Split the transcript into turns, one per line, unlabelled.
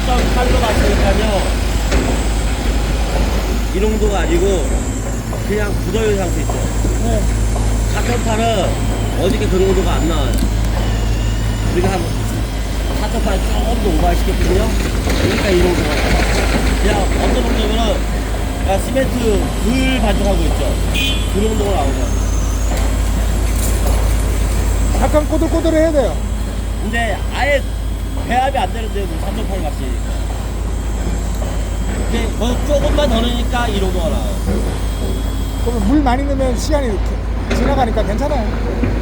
가까운 칼로 갔으니까요. 이 정도가 아니고 그냥 굳어있는 상태 있죠.
네.
같은 팔은 어저께 그 정도가 안 나와요. 우리가 한 같은 팔 조금 더 오버시켰거든요. 그러니까 이 정도가 나와요. 그냥 어떤 정도면은 아, 시멘트 불 반죽하고 있죠. 그 정도가 나오죠
약간 꼬들꼬들해야 돼요.
근데 아예 배합이 안 되는데 뭐 3.8 같이. 근데 뭐 조금만 더 넣으니까 이 정도가 나와요.
그러면 물 많이 넣으면 시간이 지나가니까 괜찮아요.